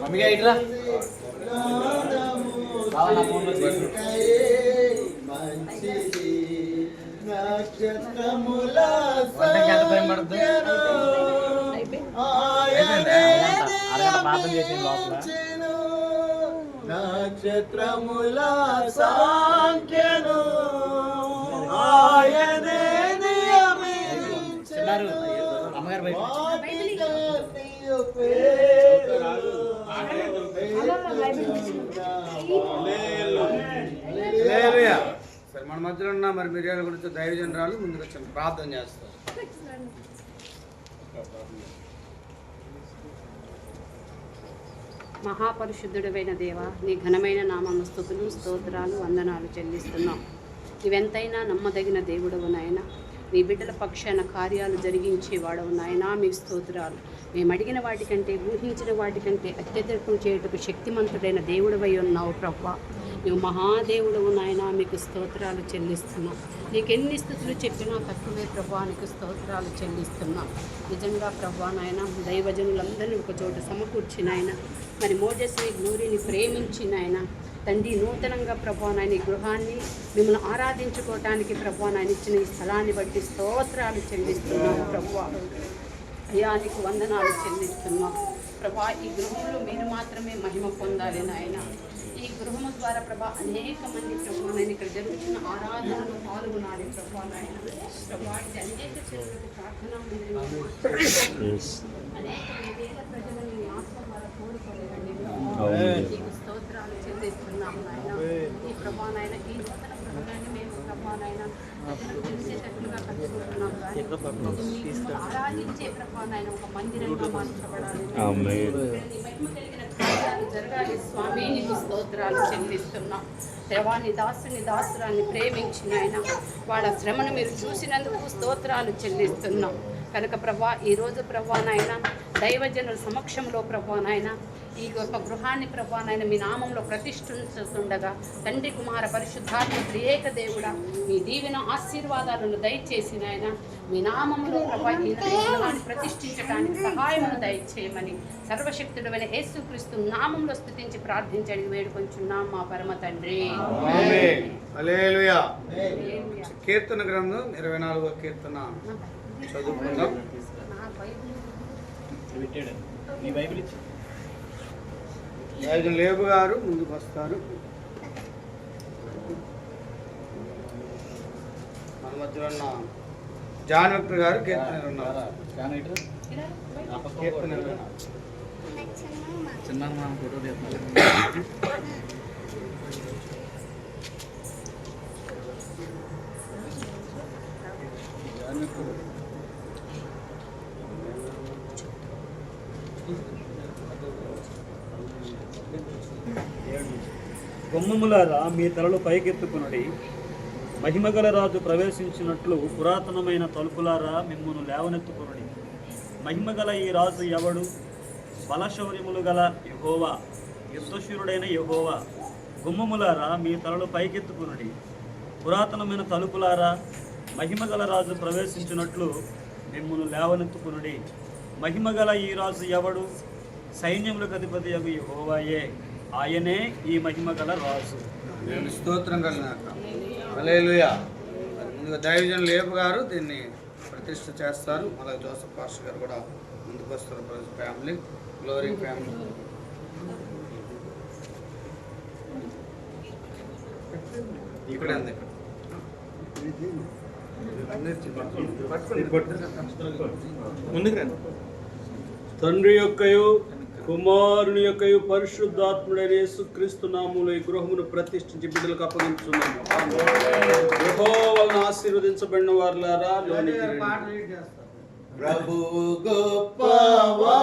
మమ్మీగా ఇట్రా నక్షత్రముల సాంఖ్యను ఆయనే నియమించెను. అమ్మగారు బయట సరే మన మధ్యలో ఉన్న మరి మిర్యాల గురించి దైవజనరాలు ముందుకు వచ్చాను ప్రార్థన చేస్తారు మహాపరిశుద్ధుడమైన దేవ నీ ఘనమైన నామము స్థుతులు స్తోత్రాలు వందనాలు చెల్లిస్తున్నాం. ఇవెంతైనా నమ్మదగిన దేవుడవు నాయన. నీ బిడ్డల పక్షాన కార్యాలు జరిగించేవాడవు నాయనా మీ స్తోత్రాలు. మేము అడిగిన వాటికంటే ఊహించిన వాటికంటే అత్యధికం చేయుటకు శక్తిమంతుడైన దేవుడవై ఉన్నావు ప్రభా నువ్వు మహాదేవుడవు నాయన మీకు స్తోత్రాలు చెల్లిస్తున్నా. నీకు ఎన్ని స్థుతులు చెప్పినా తక్కువే ప్రభా నీకు స్తోత్రాలు చెల్లిస్తున్నా. నిజంగా ప్రభా నాయన దైవజనులందరినీ ఒక చోట సమకూర్చి నాయన. మరి మోజస్ని గ్లోరీని ప్రేమించి నాయన. తండ్రి నూతనంగా ప్రభా నాయన ఈ గృహాన్ని మిమ్మల్ని ఆరాధించుకోవటానికి ప్రభా నాయన ఇచ్చిన ఈ స్థలాన్ని బట్టి స్తోత్రాలు చెల్లిస్తున్నాం ప్రభా. అయ్యా నీకు వందనాలు చెల్లిస్తున్నాం. ప్రభా ఈ గృహంలో మీరు మాత్రమే మహిమ పొందాలి నాయన. ఈ గృహము ద్వారా ప్రభా అనేక మంది ప్రభా నేను ఇక్కడ జరుగుతున్న ఆరాధనలో పాల్గొనాలి ప్రభా నాయన. ప్రభా ఇది అనేక చెరువులకు ప్రార్థన అనేక ప్రజలను ఆత్మ ద్వారా కోరుకోలేదండి నీకు స్తోత్రాలు చెల్లిస్తున్నాం నాయన ఈ ప్రభా నాయన ఈ నూతన గృహాన్ని మేము ప్రభా నాయన ప్రజలకు తెలిసేటట్లుగా కట్టుకుంటున్నాం కానీ ఇది మీకు ఆరాధించే ప్రభా నాయన ఒక మందిరంగా మార్చబడాలి. నీ మహిమ కలిగిన కార్యాలు జరగాలి. స్వామి నీకు స్తోత్రాలు చెల్లిస్తున్నాం. దేవాన్ని దాసుని దాసురాన్ని ప్రేమించిన ఆయన వాళ్ళ శ్రమను మీరు చూసినందుకు స్తోత్రాలు చెల్లిస్తున్నాం. కనుక ప్రభా ఈరోజు ప్రభా నాయన దైవజనుల సమక్షంలో ప్రభా నాయన ఈ యొక్క గృహాన్ని ప్రభా నాయన మీ నామంలో ప్రతిష్ఠిస్తుండగా తండ్రి కుమార పరిశుద్ధాత్మ ప్రియేక దేవుడా మీ దీవెన ఆశీర్వాదాలను దయచేసి నాయన మీ నామంలో ప్రభా ఈ గృహాన్ని ప్రతిష్ఠించడానికి సహాయమును దయచేయమని సర్వశక్తుడమైన యేసుక్రీస్తు నామంలో స్థుతించి ప్రార్థించడానికి వేడుకొంచున్నాం మా పరమ తండ్రి. కీర్తన గ్రంథం ఇరవై నాలుగో కీర్తన. చదువుకుందాం. దైవజన లేబు గారు ముందుకు వస్తారు మన మధ్యలో ఉన్న జాన్ విక్టర్ గారు కీర్తన ఇరవై నాలుగు. ఫ్యాన్ ఇటు ఇలా బైబిల్. నా పక్కన గుమ్మములారా మీ తలలు పైకెత్తుకునుడి. మహిమగల రాజు ప్రవేశించినట్లు పురాతనమైన తలుపులారా మిమ్మును లేవనెత్తుకునుడి. మహిమగల ఈ రాజు ఎవడు? బలశౌర్యములు గల యహోవా యుద్ధశూరుడైన యహోవా గుమ్మములారా మీ తలలు పైకెత్తుకునుడి. పురాతనమైన తలుపులారా మహిమగల రాజు ప్రవేశించినట్లు మిమ్మును లేవనెత్తుకునుడి. మహిమగల ఈ రాజు ఎవడు? సైన్యములకు అధిపతి అవి యహోవాయే. ఆయనే ఈ మహిమగల రాజు. దేవుని స్తోత్రం కలిగినాక హల్లెలూయా. మరి ముందుగా దైవజన లేబు గారు దీన్ని ప్రతిష్ఠ చేస్తారు. అలాగే జోసఫ్ పాస్టర్ గారు కూడా ముందుకు వస్తారు ఫ్యామిలీ. Glory family. ఇక్కడే ఉంది ముందుకు రండి. తండ్రి యొక్కయు కుమారుని యొక్కయు పరిశుద్ధాత్ముడైన యేసుక్రీస్తు నామములో ఈ గృహమును ప్రతిష్ఠించి బిడ్డలకు అప్పగించున్నాము యెహోవాను ఆశీర్వదించబడిన వారులారా. ప్రభువు గొప్పవాడును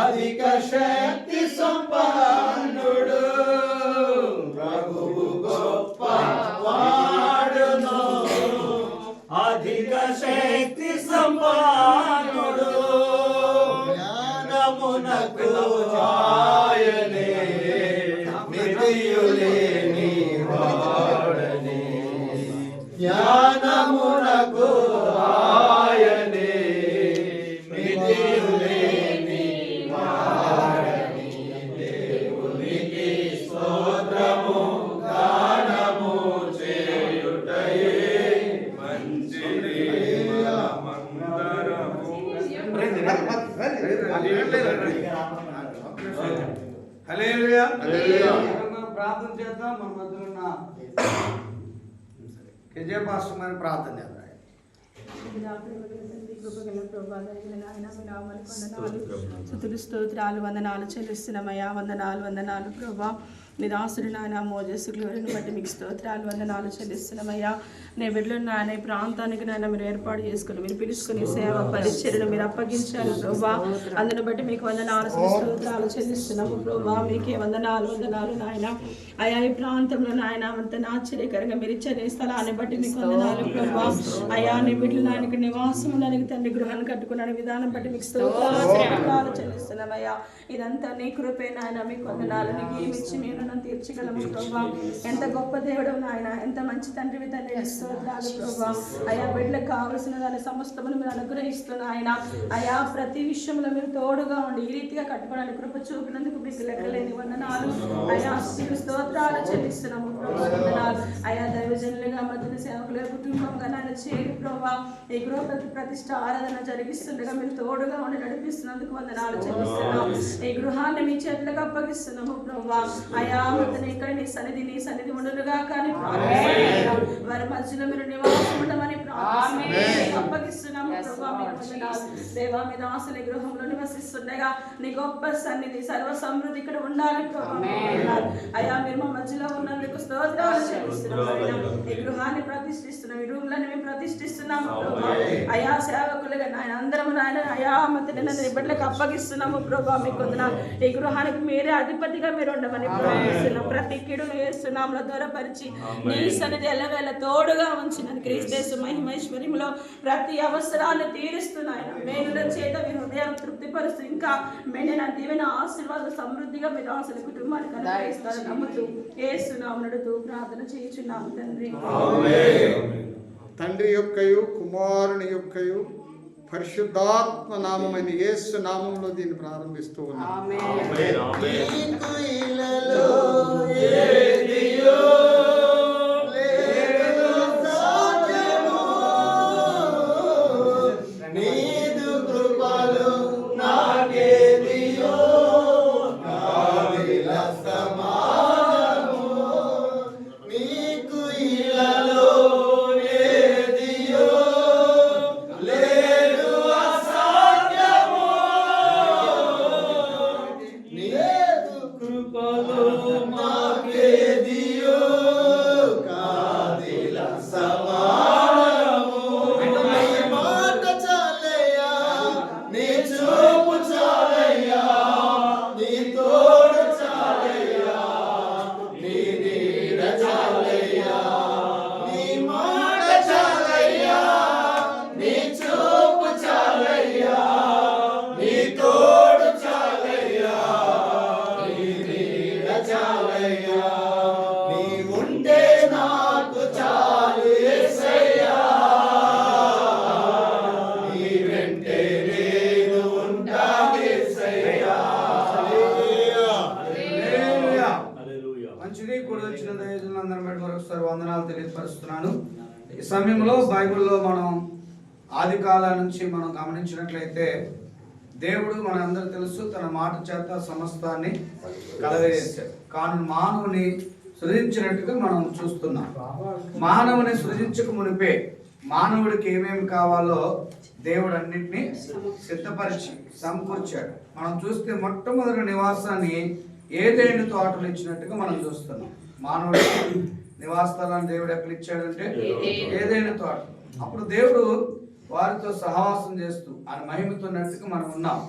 అధిక శక్తి సంపన్నుడు. జ్ఞానమునకు ఆయనే చేద్దాం మన మధ్య ఉన్న కెజే పాస్టర్ మరి ప్రార్థన చేద్దాం స్థుతులు స్తోత్రాలు వందనాలు చెల్లిస్తున్నామయ్యా వందనాలు వందనాలు ప్రభా. నీ దాసుడు నాయన మోజస్సు గ్లోరిని బట్టి మీకు స్తోత్రాలు వందనాలు చెల్లిస్తున్నామయ్యా నీ బిడ్డలు నాయన ఈ ప్రాంతానికి నాయన మీరు ఏర్పాటు చేసుకుని మీరు పిలుచుకుని సేవ పరిచర్యను మీరు అప్పగించారు ప్రభా. అందుని బట్టి మీకు వందనాలు స్తోత్రాలు చెల్లిస్తున్నాము ప్రభా. మీకే వందనాలు వందనాలు నాయన. అయా ఈ ప్రాంతంలో నాయన అంత ఆశ్చర్యకరంగా మీరు ఇచ్చే స్థలాన్ని బట్టి మీకు వందనాలు ప్రభా. అయా నీ బిడ్డలు నాయనకి నివాసం తండ్రి గృహాన్ని కట్టుకున్న విధానం బట్టి మీకు స్తోత్రాలు చెల్లిస్తున్నామయ్యా. ఇదంతా నీ కృపే నాయన. మీకు వందనాలు నీకు ఏమి ఇచ్చి మీ రుణం తీర్చగలము ప్రభా. ఎంత గొప్ప దేవుడు నాయన. ఎంత మంచి తండ్రివి తండ్రి నీ స్తోత్రాలు ప్రభా. అయా బిడ్డలకు కావలసిన దాని సమస్తమును మీరు అనుగ్రహిస్తున్న ఆయన అయా ప్రతి విషయంలో మీరు తోడుగా ఉండి ఈ రీతిగా కట్టుకోవడానికి కృప చూపినందుకు మీకు లెక్కలేని వందనాలు. అయా మీకు స్తోత్రాలు చెల్లిస్తున్నాము వందనాలు. అయా దైవజనులుగా మధ్యన సేవకుల కుటుంబంగా నాయన చేరి ప్రభా. ఈ గృహ ప్రతి ప్రతిష్ట ఆరాధన జరిగిస్తుండగా మీరు తోడుగా ఉండి నడిపిస్తున్నందుకు వందనాలు చెల్లిస్తున్నాం ఈ గృహాన్ని మీ చేతులకు అప్పగిస్తున్నాము ప్రభా అయా మధ్యన ఇక్కడ నీ సన్నిధి నీ సన్నిధి ఉండునుగా కానీ. వారి మధ్యలో మీరు నివాసం ఉండమని. అప్పగిస్తున్నాము ప్రభా మీకు వందనాలు దేవా మీద ఆశని గృహంలో నివసిస్తుండగా నీ గొప్ప సన్నిధి సర్వ సమృద్ధి ఇక్కడ ఉండాలి ప్రభా మీకు వందనాలు. అయా మీరు మా మధ్యలో ఉన్నందుకు స్తోత్రాలు చెల్లిస్తున్నాం. ఈ గృహాన్ని ప్రతిష్ఠిస్తున్నాం. ఈ రూమ్లను మేము ప్రతిష్ఠిస్తున్నాము అయా సేవకులుగా నాయన అందరం నాయన అయా మధ్య బిడ్డలకు అప్పగిస్తున్నాము ప్రభా మీకు. ఈ గృహానికి మీరే అధిపతిగా మీరు ఉండమని ప్రార్థిస్తున్నాం. ప్రతి కిడును వేస్తున్నాంలో దూరపరిచి నీ సన్నిధి ఎల్లవేళ తోడుగా ఉంచిన క్రీస్తేసు మహిమైశ్వర్యంలో ప్రతి అవసరాలు తీరుస్తున్నాయన మేలుల చేత మీ హృదయం తృప్తిపరుస్తూ ఇంకా మెండిన దీవెన ఆశీర్వాద సమృద్ధిగా మీరు ఆశల కుటుంబానికి అనుగ్రహిస్తారు నమ్ముతూ ఏసునామనుడుతూ ప్రార్థన చేయుచున్నాం తండ్రి. తండ్రి యొక్కయు కుమారుని యొక్కయు పరిశుద్ధాత్మ నామమైన యేసు నామంలో దీన్ని ప్రారంభిస్తూ ఉన్నాం. hasta ఈ సమయంలో బైబిల్లో మనం ఆది కాలం నుంచి మనం గమనించినట్లయితే దేవుడు మనందరూ తెలుసు తన మాట చేత సమస్తాన్ని కలగజేశాడు. కానీ మానవుని సృజించినట్టుగా మనం చూస్తున్నాం. మానవుని సృజించక మునిపే మానవుడికి ఏమేమి కావాలో దేవుడు అన్నింటినీ సిద్ధపరిచి సమకూర్చాడు. మనం చూస్తే మొట్టమొదటి నివాసాన్ని ఏదైనా తోటలు ఇచ్చినట్టుగా మనం చూస్తున్నాం. మానవుడికి నివాస స్థలాన్ని దేవుడు ఎక్కడ ఇచ్చాడంటే ఏదైనా తోట. అప్పుడు దేవుడు వారితో సహవాసం చేస్తూ ఆయన మహిమతున్నట్టుగా మనం ఉన్నాం.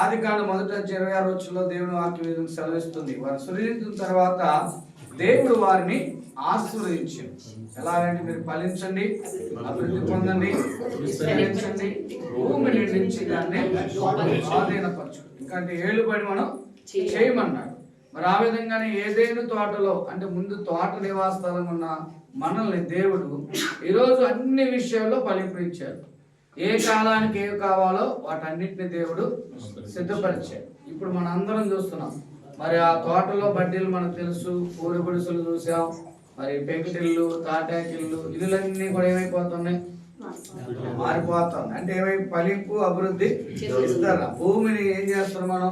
ఆది కాండ మొదట ఇరవై ఆరు రోజుల్లో దేవుని వాక్యం సెలవిస్తుంది. వారు సృజించిన తర్వాత దేవుడు వారిని ఆశీర్వదించింది ఎలాగంటే మీరు ఫలించండి అభివృద్ధి పొందండి విస్తరించండి భూమి నిండించి దాన్ని స్వాధీనపరచు ఎందుకంటే ఏలుబడి మనం చేయమన్నాడు. మరి ఆ విధంగానే ఏదైనా తోటలో అంటే ముందు తోట నివాస స్థలం ఉన్న మనల్ని దేవుడు ఈరోజు అన్ని విషయాల్లో ఫలించాడు ఏ కాలానికి ఏవి కావాలో వాటన్నిటిని దేవుడు సిద్ధపరిచాడు. ఇప్పుడు మనం అందరం చూస్తున్నాం. మరి ఆ తోటలో బడ్డీలు మనకు తెలుసు పూరి గుడిసెలు చూసాం మరి పెంకిటిల్లు తాటాకిళ్ళు ఇళ్ళన్నీ కూడా ఏమైపోతున్నాయి? మారిపోతుంది. అంటే ఏమై ఫలింపు అభివృద్ధి ఇస్తారు భూమిని ఏం చేస్తారు మనం?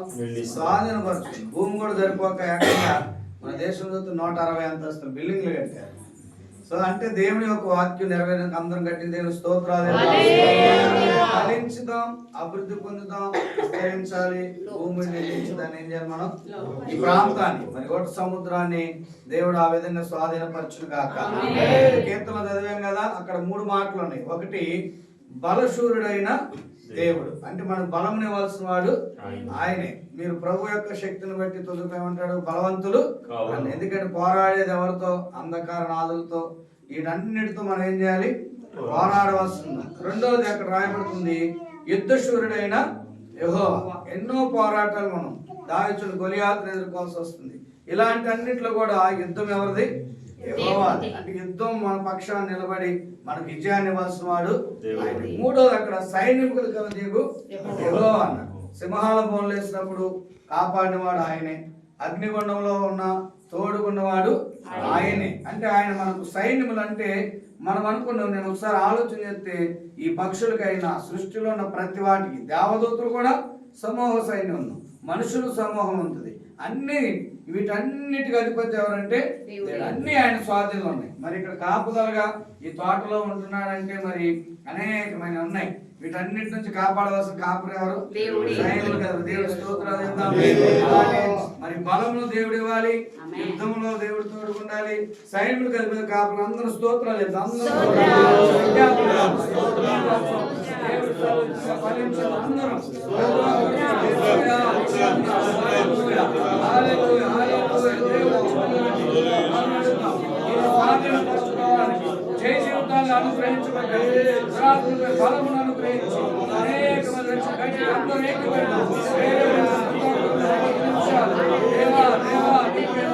స్వాధీనపరుచుకుంది భూమి కూడా సరిపోక ఏకంగా మన దేశంలో చూస్తే నూట అరవై అంతస్తులు బిల్డింగ్లు కట్టారు. సో అంటే దేవుని యొక్క వాక్యం నెరవేరడానికి అందరం కట్టిన దేవుని స్తోత్రాలు ఫలించుదాం అభివృద్ధి పొందుదాం విస్తరించాలి. భూమిని నిర్మించదాన్ని ఏం చేయాలి మనం? ఈ ప్రాంతాన్ని మరి ఒకటి సముద్రాన్ని దేవుడు ఆ విధంగా స్వాధీనపరచును కాక కీర్తన చదివాం కదా అక్కడ మూడు మాటలు ఉన్నాయి. ఒకటి బలశూరుడైన దేవుడు. అంటే మనం బలం ఇవ్వాల్సిన వాడు ఆయనే. మీరు ప్రభు యొక్క శక్తిని బట్టి తొలుపేమంటాడు బలవంతులు. ఎందుకంటే పోరాడేది ఎవరితో? అంధకార నాదులతో. వీటన్నిటితో మనం ఏం చేయాలి? పోరాడవలసింది. రెండవది అక్కడ రాయబడుతుంది యుద్ధశూరుడైన యెహోవా. ఎన్నో పోరాటాలు మనం. దావిచుడు గొలియాత్ను ఎదుర్కోవాల్సి వస్తుంది. ఇలాంటి అన్నిట్లో కూడా యుద్ధం ఎవరిది? యుద్ధం మన పక్షాన్ని నిలబడి మనకు విజయాన్ని ఇవ్వాల్సిన వాడు. మూడోది అక్కడ సైనికులు కల దేవుడు? యెహోవా. అన్నాడు సింహాల బోన్లు వేసినప్పుడు కాపాడినవాడు ఆయనే. అగ్నిగుండంలో ఉన్న తోడుకున్నవాడు ఆయనే. అంటే ఆయన మనకు సైన్యములు అంటే మనం అనుకున్నాం నేను ఒకసారి ఆలోచన చేస్తే ఈ పక్షులకైనా సృష్టిలో ఉన్న ప్రతి వాటికి దేవదూతలు కూడా సమూహ సైన్యం. మనుషులు సమూహం ఉంటుంది. అన్ని వీటన్నిటికి అధిపతి ఎవరంటే దేవుడు. అన్ని ఆయన స్వాధీనంలో ఉన్నాయి. మరి ఇక్కడ కాపుదలగా ఈ తోటలో ఉంటున్నాడంటే మరి అనేకమైన ఉన్నాయి. వీటన్నిటి నుంచి కాపాడవలసిన కాపురు ఎవరు? దేవుడే. సైనికులు కదా. దేవుడి స్తోత్రాలు చెప్తాం. అలాగే మరి బలంలో దేవుడు ఇవ్వాలి. యుద్ధంలో దేవుడు తోడు ఉండాలి. సైనికులు కలిపి కాపులు అందరూ స్తోత్రాలు అందరూ స్తోత్రాలు. విజ్ఞాపనలు చేస్తాం. దేవుడు ఫలించాలి అందరం హల్లెలూయా. హల్లెలూయా. హల్లెలూయా. దేవుడు ఈ స్వాధీనపరచుకోవడానికి జయ జీవితాన్ని అనుగ్రహించబడ్డాయి. బలమును అనుగ్రహించి అనేక మంది వచ్చి అందరూ ఏకమైన వేరే వేరే అందరూ నిమిషాలు. దేవా, దేవా, నీకే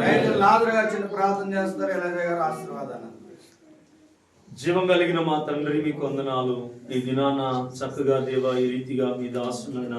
దయచేసి లాదరుగా చిన్న ప్రార్థన చేస్తారు ఎలాజ గారు ఆశీర్వాదాన్ని జీవం కలిగిన మా తండ్రి మీకు వందనాలు. ఈ దినాన చక్కగా దేవ ఈ రీతిగా మీ దాసునైన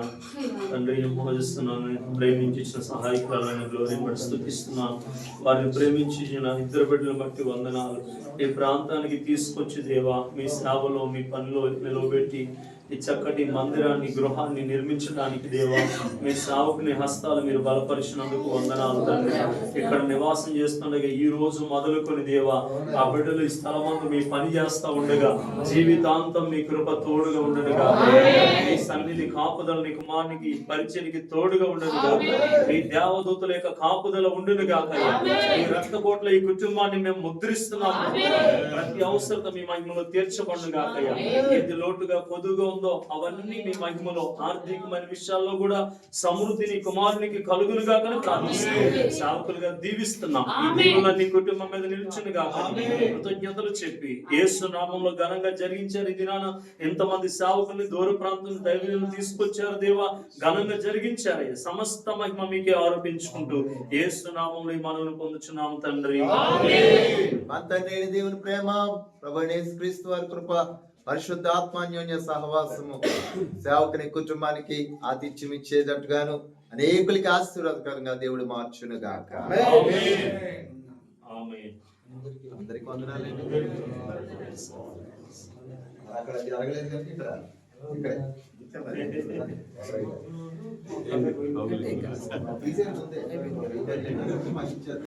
తండ్రి మోహిస్తున్నాను. ప్రేమించిన సహాయకురాలైన గ్లోరీ బట్టి స్థుతిస్తున్నాను. వారిని ప్రేమించిన ఇద్దరు బిడ్డలను బట్టి వందనాలు. ఈ ప్రాంతానికి తీసుకొచ్చి దేవా మీ సేవలో మీ పనిలో నిలవబెట్టి ఈ చక్కటి మందిరాన్ని గృహాన్ని నిర్మించడానికి దేవా మీ సావుకుని హస్తాలు మీరు బలపరిచినందుకు వందనాలు తండ్రి. ఇక్కడ నివాసం చేస్తుండగా ఈ రోజు మొదలుకొని దేవా ఆ బిడ్డలు ఈ స్థలమందు మీ పని చేస్తా ఉండగా జీవితాంతం మీ కృప తోడుగా ఉండడుగా మీ సన్నిధి కాపుదల నీ కుమారునికి పరిచయనికి తోడుగా ఉండడుగా మీ దేవదూతల యొక్క కాపుదల ఉండునుగా ఈ రక్తకోట్ల ఈ కుటుంబాన్ని మేము ముద్రిస్తున్నాము. ప్రతి అవసరత మీ మహిమలో తీర్చబడుగా ఇది లోటుగా పొదుగా ఉందో అవన్నీ మీ మహిమలో ఆర్థికమైన విషయాల్లో కూడా సమృద్ధిని కుమారునికి ప్రార్థిస్తున్నాం సేవకులుగా దీవిస్తున్నాం. దీవులన్నీ కుటుంబం మీద నిలుచునుగా కృతజ్ఞతలు చెప్పి యేసు నామంలో ఘనంగా జరిగించారు. ఈ దినాన ఎంతమంది సేవకుల్ని దూర ప్రాంతం దైవం తీసుకొచ్చారు దేవా? ఘనంగా జరిగించారు. సమస్త మహిమ మీకే ఆరోపించుకుంటూ యేసు నామంలో ఈ మనవుని పొందుచున్నాం తండ్రి. దేవుని ప్రేమ ప్రభు క్రీస్తు వారి కృప పరిశుద్ధాత్మాన్యోన్య సహవాసము సేవకుని కుటుంబానికి ఆతిథ్యం ఇచ్చేటట్టుగాను అనేకులకి ఆశీర్వాదకరంగా దేవుడు మార్చును గాక అందరికి వందనాలండి అక్కడ జరగలేదు కానీ ఇక్కడ ఇక్కడే